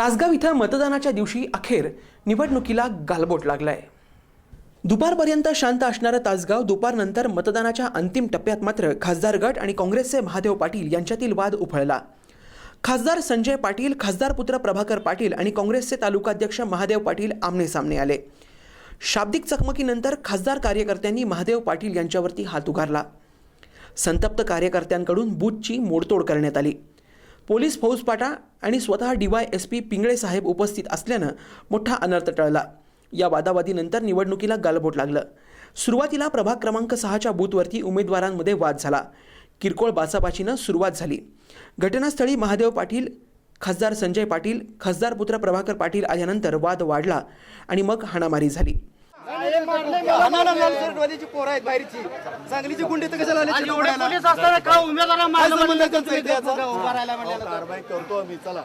तासगाव इथं मतदानाच्या दिवशी अखेर निवडणुकीला गालबोट लागलाय. दुपारपर्यंत शांत असणारं तासगाव दुपारनंतर मतदानाच्या अंतिम टप्प्यात मात्र खासदार गट आणि काँग्रेसचे महादेव पाटील यांच्यातील वाद उफळला. खासदार संजय पाटील खासदार पुत्र प्रभाकर पाटील आणि काँग्रेसचे तालुकाध्यक्ष महादेव पाटील आमने सामने आले. शाब्दिक चकमकीनंतर खासदार कार्यकर्त्यांनी महादेव पाटील यांच्यावरती हात उगारला संतप्त कार्यकर्त्यांकडून बूथची मोडतोड करण्यात आली. पोलीस फौजपाटा आणि स्वतः डीवाय एस पी पिंगळे साहेब उपस्थित असल्यानं मोठा अनर्थ टळला. या वादावादीनंतर निवडणुकीला गालबोट लागलं. सुरुवातीला प्रभाग क्रमांक सहाच्या बूथवरती उमेदवारांमध्ये वाद झाला. किरकोळ बाचाबाचीनं सुरुवात झाली. घटनास्थळी महादेव पाटील खासदार संजय पाटील खासदार पुत्र प्रभाकर पाटील आल्यानंतर वाद वाढला आणि मग हाणामारी झाली. आम्हाला पोरं आहेत बाहेरची. सांगलीची गुंडी तर कशाला आली तिथं एवढे उडायला? पोलीस असताना का उमेदवाराला संबंध म्हणलं? त्यांचा इथे याचा? उभा राहायला म्हणलं. कारवाई करतो आम्ही चला.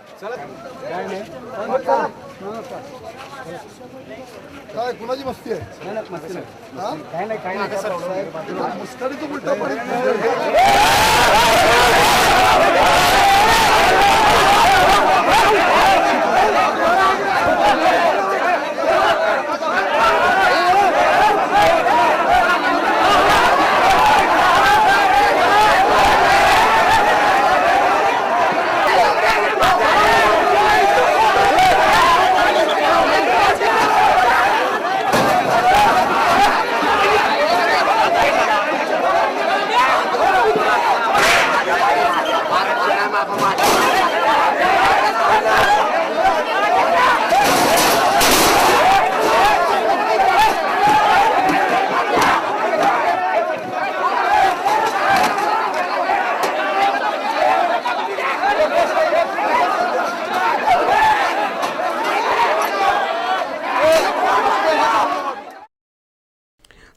काय कुणाची मस्ती आहे? हा? मुस्करीचं उलटं पडेल.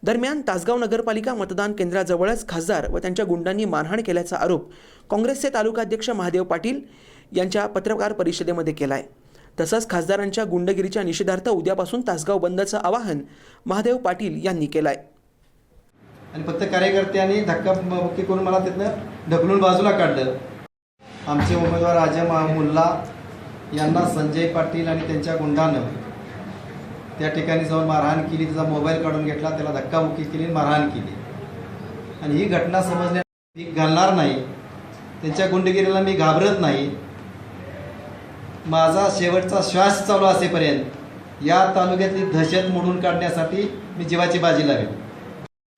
दरम्यान तासगाव नगरपालिका मतदान केंद्राजवळच खासदार व त्यांच्या गुंडांनी मारहाण केल्याचा आरोप काँग्रेसचे तालुकाध्यक्ष महादेव पाटील यांच्या पत्रकार परिषदेमध्ये केला आहे तसंच खासदारांच्या गुंडगिरीच्या निषेधार्थ उद्यापासून तासगाव बंदचं आवाहन महादेव पाटील यांनी केलंय. आणि फक्त कार्यकर्त्यांनी धक्काबुक्की करून मला तिथनं ढकलून बाजूला काढलं. आमचे उमेदवार राजा मुल्ला यांना संजय पाटील आणि त्यांच्या गुंडानं त्या ठिकाणी जाऊन मारहाण केली त्याचा मोबाईल काढून घेतला त्याला धक्काबुक्की केली मारहाण केली. आणि ही घटना समजण्या मी घालणार नाही त्यांच्या गुंडगिरीला मी घाबरत नाही. माझा शेवटचा श्वास चालू असेपर्यंत या तालुक्यातली दहशत मोडून काढण्यासाठी मी जीवाची बाजी लावेल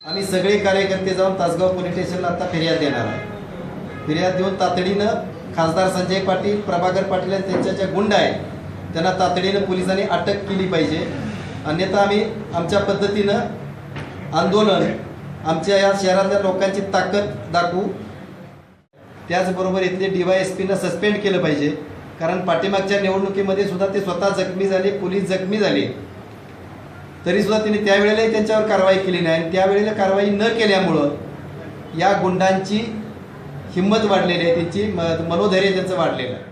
आम्ही सगळे कार्यकर्ते जाऊन तासगाव पोलीस स्टेशनला आता फिर्याद देणार आहे फिर्याद देऊन तातडीनं खासदार संजय पाटील प्रभाकर पाटील आणि त्यांच्या ज्या गुंड आहेत त्यांना तातडीनं पोलिसांनी अटक केली पाहिजे. अन्यथा आम्ही आमच्या पद्धतीनं आंदोलन आमच्या या शहरातल्या लोकांची ताकद दाखवू. त्याचबरोबर इथले डी वाय एस पीनं सस्पेंड केलं पाहिजे. कारण पाठीमागच्या निवडणुकीमध्ये सुद्धा ते स्वतः जखमी झाले पोलीस जखमी झाले. तरीसुद्धा त्यांनी त्यावेळेलाही त्यांच्यावर कारवाई केली नाही. आणि त्यावेळेला कारवाई न केल्यामुळं या गुंडांची हिंमत वाढलेली आहे. त्यांची म- मनोधैर्य त्यांचं वाढलेलं आहे.